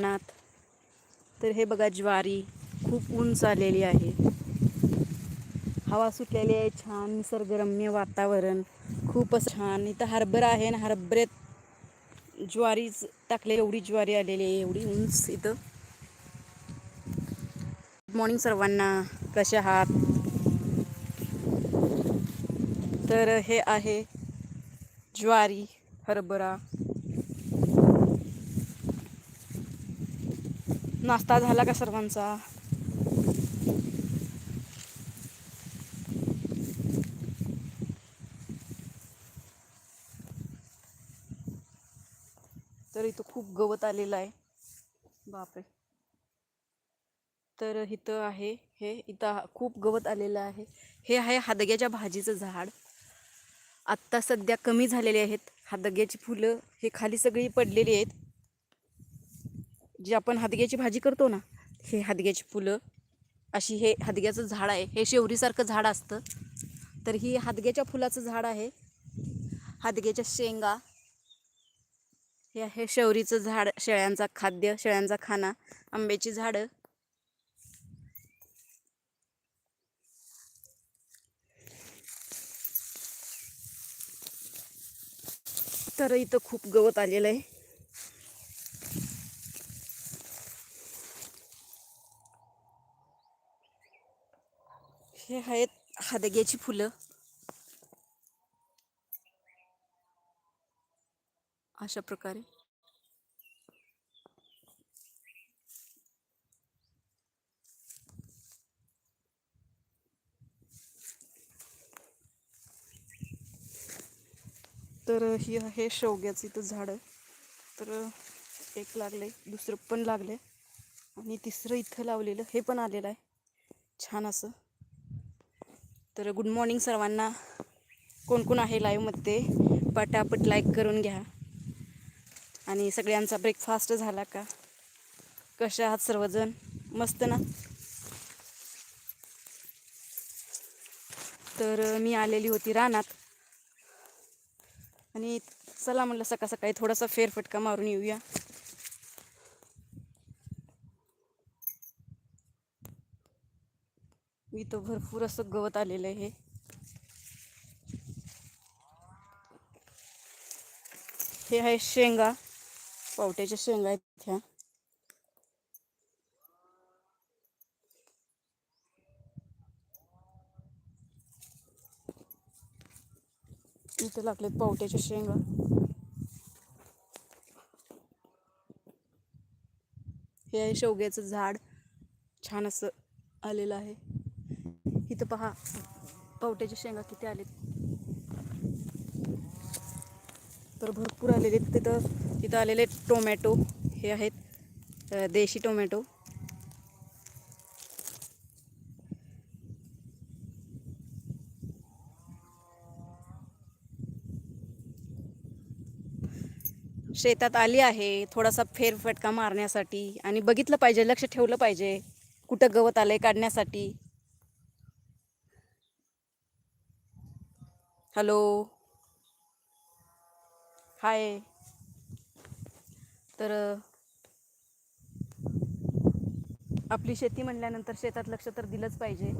नाथ तर हे बघा ज्वारी खूप उंच आलेली आहे. हवा सुटलेली आहे छान निसर्गरम्य वातावरण खूपच छान. इथं हरभरा आहे आणि हरभऱ्यात ज्वारीच टाकले एवढी ज्वारी आलेली आहे एवढी उंच इथं. गुड मॉर्निंग सर्वांना कसे आहात? तर हे आहे ज्वारी हरभरा. नाश्ता झाला का सर्वांचा? तर इथं खूप गवत आलेलं आहे. बापरे. तर इथं आहे हे इथं खूप गवत आलेलं आहे. हे आहे हादग्याच्या भाजीचं झाड. आत्ता सध्या कमी झालेले आहेत. हादग्याची फुलं हे खाली सगळी पडलेली आहेत. जी आपण हादग्याची भाजी करतो ना हे हादग्याची फुलं अशी हे हादग्याचं झाड आहे हे शेवरीसारखं झाड असतं. तर ही हादग्याच्या फुलाचं झाड आहे. हादग्याच्या शेंगा हे आहे शेवरीचं झाड शेळ्यांचा खाद्य शेळ्यांचा खाना आंब्याची झाडं. तर इथं खूप गवत आलेलं आहे. हे आहेत हादग्याची फुलं. अशा प्रकारे. तर ही आहे शेवग्याचं इथं झाडं. तर एक लागले दुसरं पण लागले आणि तिसरं इथं लावलेलं हे पण आलेलं आहे. छान असं. तर गुड मॉर्निंग सर्वांना. कोण कोण आहे लाईव्हमध्ये? पटापट लाईक करून घ्या. आणि सगळ्यांचा ब्रेकफास्ट झाला का? कशा आहात सर्वजण? मस्त ना? तर मी आलेली होती रानात. आणि चला म्हणलं सकाळ सकाळी थोडासा फेरफटका मारून येऊया. इथं भरपूर असं गवत आलेलं आहे. हे आहे शेंगा. पावट्याच्या शेंगा आहेत ह्या. इथं लागलेत पावट्याच्या शेंगा. हे आहे शेवग्याचं झाड. छान असं आलेलं आहे. इथं पहा पावट्याच्या शेंगा किती आलेत. तर भरपूर आलेले तिथं तिथं आलेले टोमॅटो हे आहेत. देशी टोमॅटो. शेतात आली आहे थोडासा फेरफटका मारण्यासाठी. आणि बघितलं पाहिजे लक्ष ठेवलं पाहिजे कुठं गवत आलं आहे काढण्यासाठी. हॅलो. हाय. तर आपली शेती म्हणल्यानंतर शेतात लक्ष तर दिलंच पाहिजे.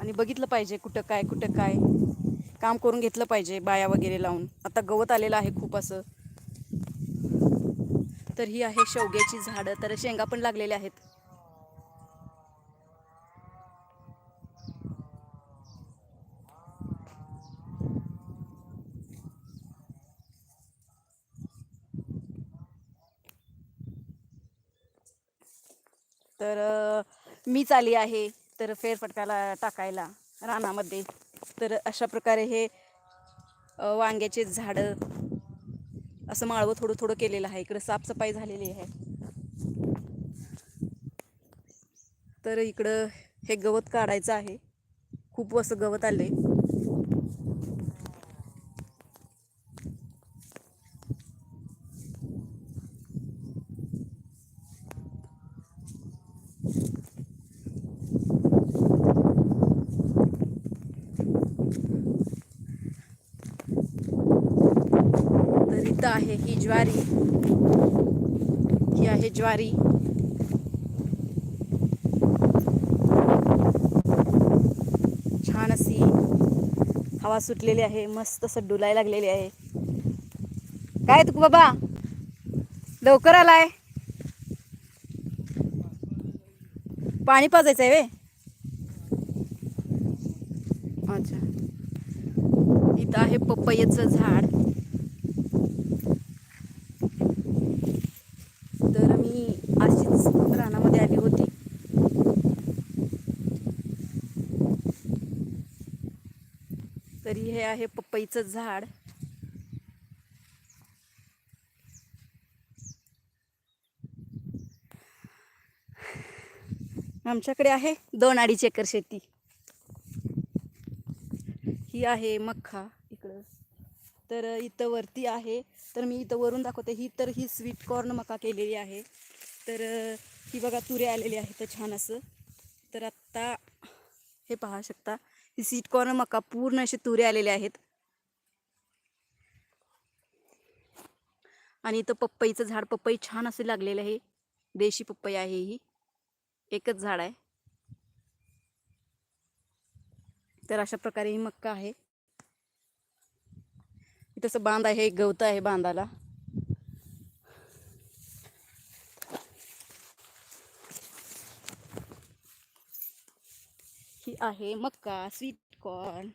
आणि बघितलं पाहिजे कुठं काय कुठं काय. काम करून घेतलं पाहिजे बाया वगैरे लावून. आता गवत आलेलं आहे खूप असं. तर ही आहे शेवग्याची झाडं. तर शेंगा पण लागलेल्या आहेत. तर मीच आली आहे तर फेरफटकाला टाकायला रानामध्ये. तर अशा प्रकारे हे वांग्याचे झाडं असं माळवं थोडं थोडं केलेलं आहे. इकडं साफसफाई झालेली आहे. तर इकडं हे गवत काढायचं आहे. खूप असं गवत आलं आहे इथं आहे ही ज्वारी. ही आहे ज्वारी. छान अशी हवा सुटलेली आहे मस्त असं डुलाय लागलेली आहे. काय तू बाबा? लवकर आलाय? पाणी पाजायचं आहे वे अच्छा. इथं आहे पपईचं झाड तर मी अशीच रानामध्ये आली होती तरी हे आहे पपईचं झाड. आमच्याकडे आहे दोन अडीच एकर शेती. ही आहे मक्का इकडं. तर इथं वरती आहे. तर मी इथं वरून दाखवते. ही तर ही स्वीट कॉर्न मका केलेली आहे. तर ही बघा तुरे आलेली आहे तर छान असं. तर आत्ता हे पाहा शकता. सीट कॉर्नर मका पूर्ण असे तुरे आलेले आहेत. आणि इथं पपईचं झाड पपई छान असे लागलेलं आहे. देशी पपई आहे ही. एकच झाड आहे. तर अशा प्रकारे ही मक्का आहे. इथं बांध आहे गवत आहे बांधाला. आहे मक्का स्वीट कॉर्न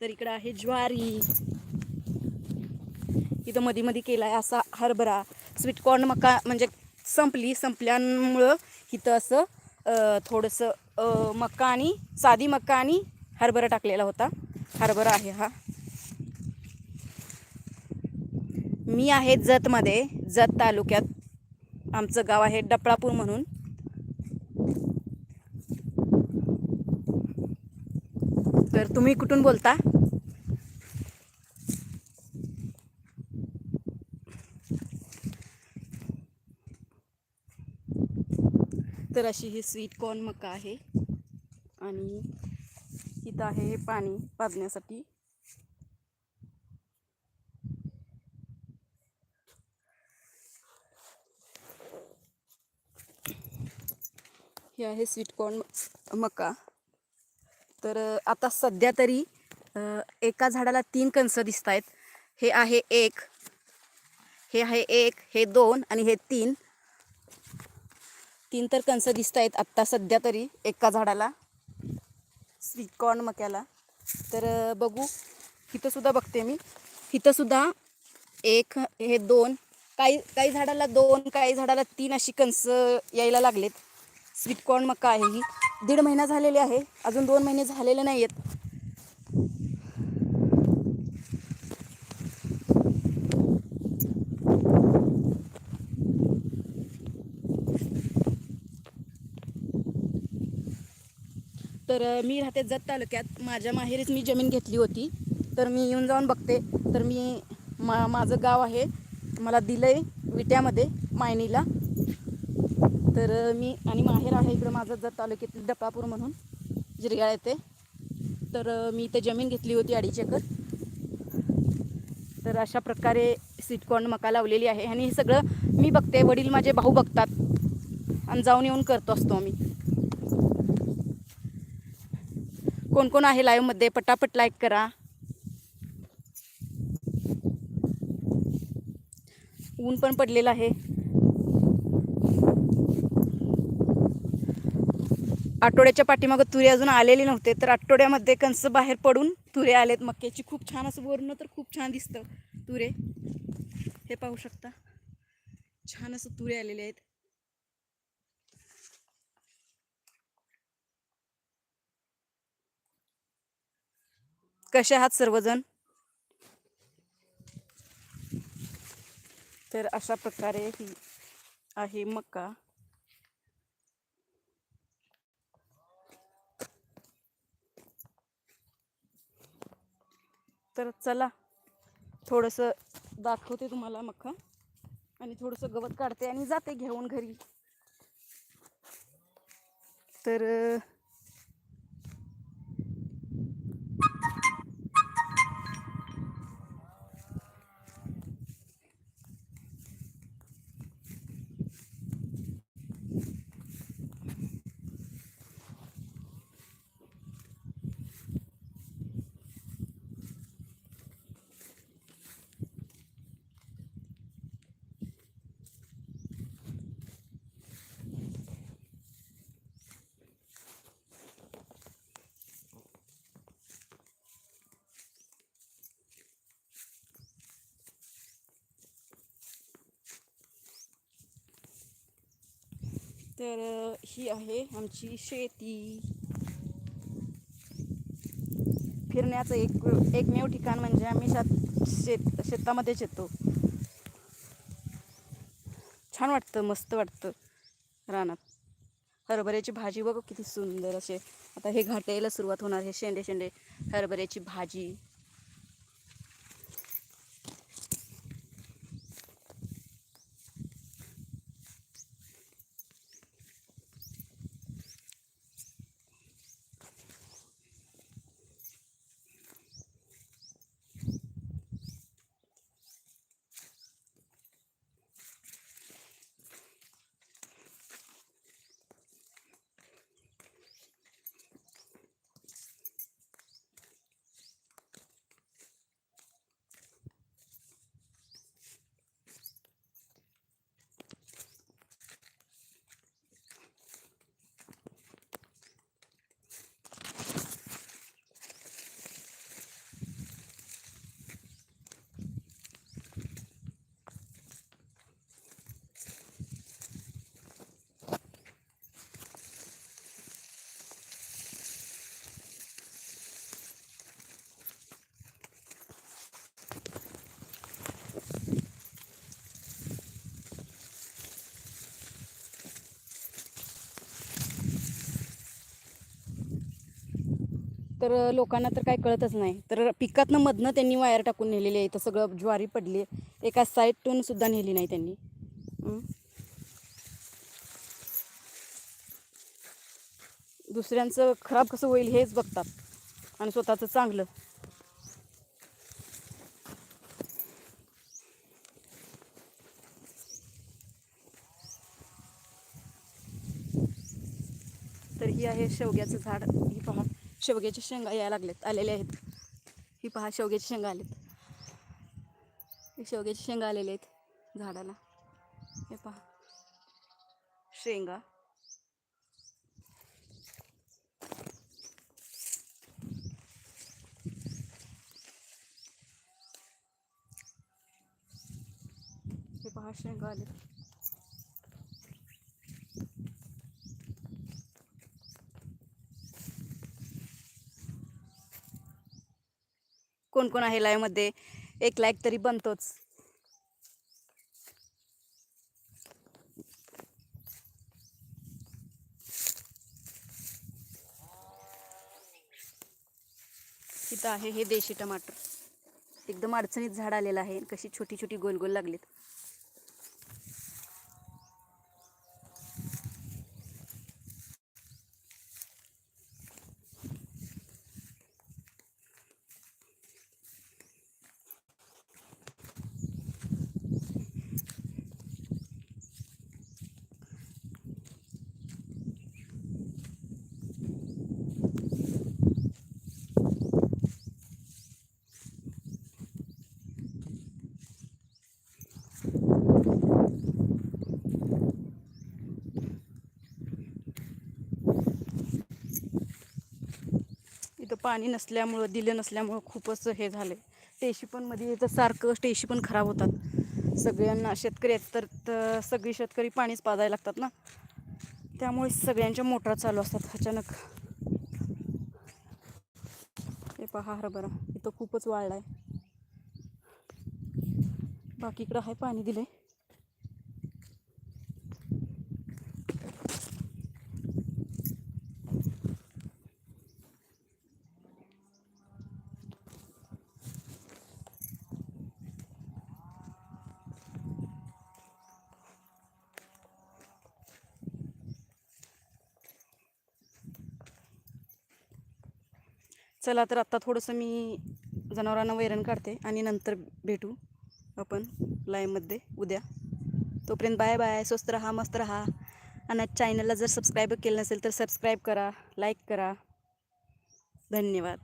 तर इकडं आहे ज्वारी. इथं मध्ये मध्ये केला आहे असा हरभरा. स्वीट कॉर्न मका म्हणजे संपली. संपल्यामुळं इथं असं थोडंसं मक्का मका आणि साधी मक्का आणि हरभरा टाकलेला होता. हरभरा आहे हा. मी आहे जतमध्ये जत तालुक्यात. आमचं गाव आहे डपळापूर म्हणून. तर तुम्ही कुठून बोलता? तर अशी ही स्वीट कॉर्न मका आहे. आणि इथं आहे हे पाणी पाजण्यासाठी. हे आहे स्वीट कॉर्न मका. तर आता सध्या तरी एका झाडाला तीन कणसं दिसत आहेत हे आहे एक हे आहे एक हे दोन आणि हे तीन. तीन तर कणसं दिसत आहेत आत्ता सध्या तरी एका झाडाला. स्वीट कॉर्न मक्याला. तर बघू. इथंसुद्धा बघते मी. इथंसुद्धा एक हे दोन. काही काही झाडाला दोन काही झाडाला तीन अशी कणसं यायला लागलेत. स्वीट कॉर्न मका आहे ही. दीड महिना झालेले आहे. अजून दोन महिने झालेले नाही आहेत तर मी राहते जत तालुक्यात. माझ्या माहेरीच मी जमीन घेतली होती. तर मी येऊन जाऊन बघते. तर मी मा माझं गाव आहे मला दिलं आहे विट्यामध्ये मायनीला. तर मी आणि माहेर आहे इकडं माझं जर तालुक्यातील डपापूर म्हणून जिरगाळ येते तर मी इथे जमीन घेतली होती अडीच एकर. तर अशा प्रकारे स्वीटकॉर्न मका लावलेली आहे. आणि हे सगळं मी बघते. वडील माझे भाऊ बघतात. आणि जाऊन येऊन करतो असतो आम्ही. कोण कोण आहे लाईव्हमध्ये पटापट लाईक करा. ऊन पण पडलेलं आहे. आठवड्याच्या पाठीमागं तुरे अजून आलेले नव्हते तर आठवड्यामध्ये कंस बाहेर पडून तुरे आलेत मक्याची. खूप छान असं वरणं तर खूप छान दिसतं तुरे. हे पाहू शकता. छान असं तुरे आलेले आहेत. कसे आहात सर्वजण? तर अशा प्रकारे ही आहे मका. तर चला थोडंसं दाखवते तुम्हाला मका आणि थोडंसं गवत काढते आणि जाते घेऊन घरी. तर तर ही आहे आमची शेती. फिरण्याचं एक एकमेव ठिकाण म्हणजे आम्ही शेत शेत शेतामध्येच येतो. छान वाटतं मस्त वाटतं रानात. हरभऱ्याची भाजी बघ किती सुंदर असे. आता हे घाट यायला सुरुवात होणार हे शेंडे शेंडे. हरभऱ्याची भाजी. तर लोकांना तर काय कळतच नाही. तर पिकातनं मधनं त्यांनी वायर टाकून नेलेली आहे. इथं सगळं ज्वारी पडली आहे. एका साईडतून सुद्धा नेली नाही त्यांनी. दुसऱ्यांचं खराब कसं होईल हेच बघतात. आणि स्वतःचं चांगलं. तर ही आहे शेवग्याचं झाड. ही पहा. शेवग्याच्या शेंगा यायला लागलेत आलेले आहेत. ही पहा शेवग्याची शेंगा आलेत. हे शेवग्याची शेंगा आलेले आहेत झाडाला. हे पहा. शेंगा. हे पहा शेंगा आलेत. कोण कोण आहे लाईव्हमध्ये? एक लाईक तरी बनतोच. इथं आहे हे देशी टमाटर. एकदम अडचणीत झाड आलेलं आहे. कशी छोटी छोटी गोल गोल लागलीत इथं पाणी नसल्यामुळं दिलं नसल्यामुळं खूपच हे झालं टेशी पण मध्ये तर सारखं टेशी पण खराब होतात. सगळ्यांना शेतकरी आहेत तर तर सगळी शेतकरी पाणीच पाजायला लागतात ना? त्यामुळे सगळ्यांच्या मोटर चालू असतात अचानक. हे पहा हरभरा. इथं खूपच वाळला आहे बाकीकडं आहे पाणी दिलंय. चला तर आत्ता थोडंसं मी जनावरांना वैरण काढते आणि नंतर भेटू आपण लाईव्हमध्ये उद्या. तोपर्यंत बाय बाय स्वस्त राहा मस्त राहा. आणि चॅनलला जर सबस्क्राईब केलं नसेल तर सबस्क्राईब करा लाईक करा. धन्यवाद.